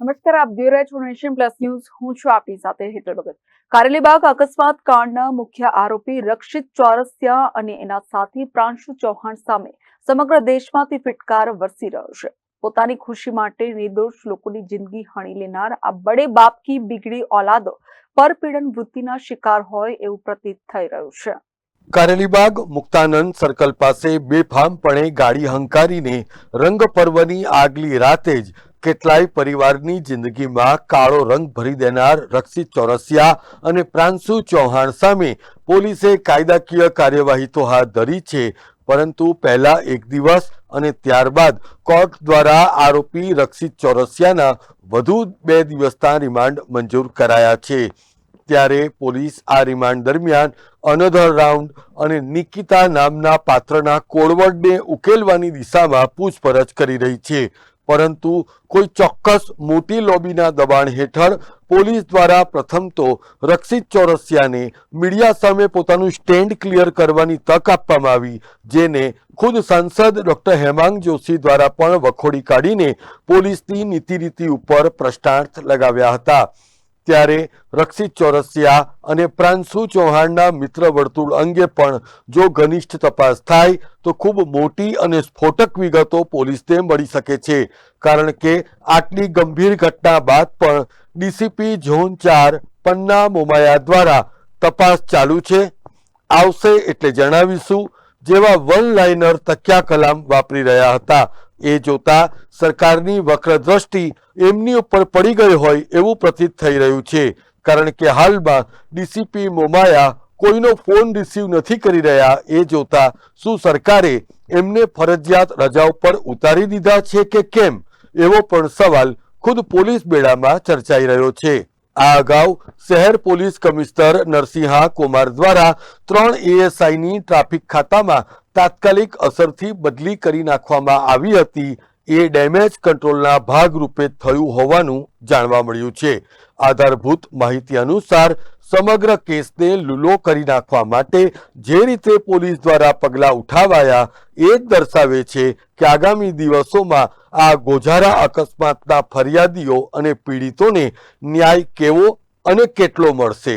નમસ્કાર, આપ જોઈ રહ્યા છો નેશન પ્લસ ન્યૂઝ. હું છું આપની સાથે હેતલ ભગત. કારેલીબાગ અકસ્માત કાંડના મુખ્ય આરોપી રક્ષિત ચોરસિયા અને એના સાથી પ્રાંશુ ચૌહાણ સામે સમગ્ર દેશમાંથી ફિટકાર વરસી રહ્યો છે. પોતાની ખુશી માટે નિર્દોષ લોકોની જિંદગી હણી લેનાર આ બડે બાપ કી બિગડી ઓલાદો પરપીડન વૃત્તિના શિકાર હોય એવું પ્રતીત થઈ રહ્યું છે. કારેલીબાગ મુક્તાનંદ સર્કલ પાસે બેફામપણે ગાડી હંકારીને રંગ પર્વની આગલી રાતે જ કેટલાય પરિવારની જિંદગીમાં કાળો રંગ ભરી દેનાર રક્ષિત ચોરસિયા અને પ્રાંશુ ચૌહાણ સામે પોલીસે કાયદાકીય કાર્યવાહી તો હાથ ધરી છે, પરંતુ પહેલા એક દિવસ અને ત્યારબાદ કોર્ટ દ્વારા આરોપી રક્ષિત ચોરસિયાના વધુ બે દિવસના રિમાન્ડ મંજૂર કરાયા છે. ત્યારે પોલીસ આ રિમાન્ડ દરમિયાન અનધર રાઉન્ડ અને નિકિતા નામના પાત્રના કોળવડને ઉકેલવાની દિશામાં પૂછપરછ કરી રહી છે. પરંતુ કોઈ ચોક્કસ મોટી લોબીના દબાણ હેઠળ પોલીસ દ્વારા પ્રથમ તો રક્ષિત ચોરસિયાને મીડિયા સામે પોતાનું સ્ટેન્ડ ક્લિયર કરવાની તક આપવામાં આવી, જેને ખુદ સાંસદ ડોક્ટર હેમાંગ જોશી દ્વારા પણ વખોડી કાઢીને પોલીસની નીતિ ઉપર પ્રશ્નાર્થ લગાવ્યા હતા. ત્યારે રક્ષિત ચોરસિયા અને પ્રાંશુ ચૌહાણના મિત્ર વર્તુળ અંગે પણ જો ઘનિષ્ઠ તપાસ થાય, તો ખૂબ મોટી અને સ્ફોટક વિગતો પોલીસને મળી શકે છે. કારણ કે આટલી ગંભીર ઘટના બાદ પણ ડીસીપી ઝોન ચાર પન્ના મોમાયા દ્વારા તપાસ ચાલુ છે. આવશે એટલે જણાવીશું જેવા વન લાઇનર તક્યા કલામ વાપરી રહ્યા હતા. એ જોતા સરકારની વક્ર દ્રષ્ટિ એમની ઉપર પડી ગઈ હોય એવું પ્રતીત થઈ રહ્યું છે. કારણ કે હાલમાં ડીસીપી મોમાયા કોઈનો ફોન રિસીવ નથી કરી રહ્યા, એ જોતા શું સરકારે એમને ફરજિયાત રજા ઉપર ઉતારી દીધા છે કે કેમ? એવો પણ સવાલ ખુદ પોલીસ બેડામાં ચર્ચાઈ રહ્યો છે. આ અગાઉ શહેર પોલીસ કમિશનર નરસિંહા કુમાર દ્વારા ત્રણ એએસઆઈની ટ્રાફિક ખાતામાં તાત્કાલિક અસરથી બદલી કરી નાખવામાં આવી હતી. એ ડેમેજ કંટ્રોલના ભાગરૂપે થયું હોવાનું જાણવા મળ્યું છે. આધારભૂત માહિતી અનુસાર, સમગ્ર કેસને લૂલો કરી નાખવા માટે જે રીતે પોલીસ દ્વારા પગલાં ઉઠાવાયા, એ જ દર્શાવે છે કે આગામી દિવસોમાં આ ગોઝારા અકસ્માતના ફરિયાદીઓ અને પીડિતોને ન્યાય કેવો અને કેટલો મળશે.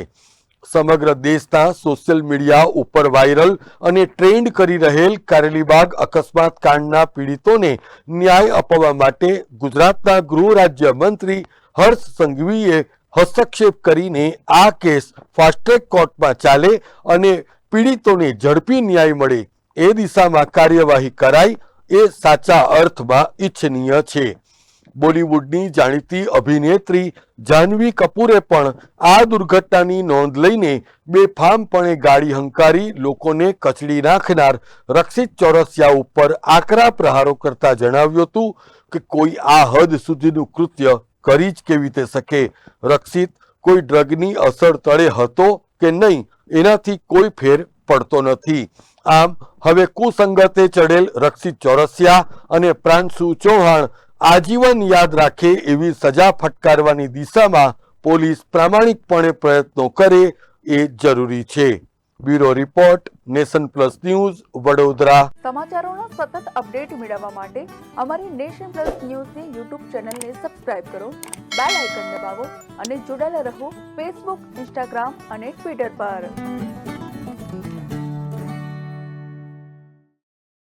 સમગ્ર દેશના સોશિયલ મીડિયા ઉપર વાયરલ અને ટ્રેન્ડ કરી રહેલ કારેલીબાગ અકસ્માત કાંડના પીડિતોને ન્યાય અપાવવા માટે ગુજરાતના ગૃહ રાજ્ય મંત્રી હર્ષ સંઘવીએ હસ્તક્ષેપ કરીને આ કેસ ફાસ્ટ્રેક કોર્ટમાં ચાલે અને પીડિતોને ઝડપી ન્યાય મળે. એ દિશામાં કાર્યવાહી કરાય એ સાચા અર્થમાં ઈચ્છનીય છે. બોલિવૂડની જાણીતી અભિનેત્રી જાહ્નવી કપૂરે પણ આ દુર્ઘટનાની નોંધ લઈને બેફામપણે ગાડી હંકારી લોકોને કચડી નાખનાર રક્ષિત ચોરસિયા ઉપર આકરા પ્રહારો કરતા જણાવ્યું હતું કે કોઈ આ હદ સુધીનું કૃત્ય કરી જ કેવી રીતે શકે? રક્ષિત કોઈ ડ્રગની અસર તળે હતો કે નહીં? એનાથી કોઈ ફેર પડતો નથી. આમ, હવે કુસંગતે ચડેલ રક્ષિત ચોરસિયા અને પ્રાંશુ ચૌહાણ આજીવન યાદ રાખે એવી સજા ફટકારવાની દિશામાં પોલીસ પ્રામાણિકપણે પ્રયત્નો કરે એ જરૂરી છે. Bureau report, nation plus news, Vadodara. સમાચારોનો સતત અપડેટ મેળવવા માટે અમારી નેશન પ્લસ ન્યૂઝની યુટ્યુબ ચેનલને સબસ્ક્રાઇબ કરો, બેલ આઇકન દબાવો અને જોડાયેલા રહો ફેસબુક, ઇન્સ્ટાગ્રામ અને ટ્વિટર પર.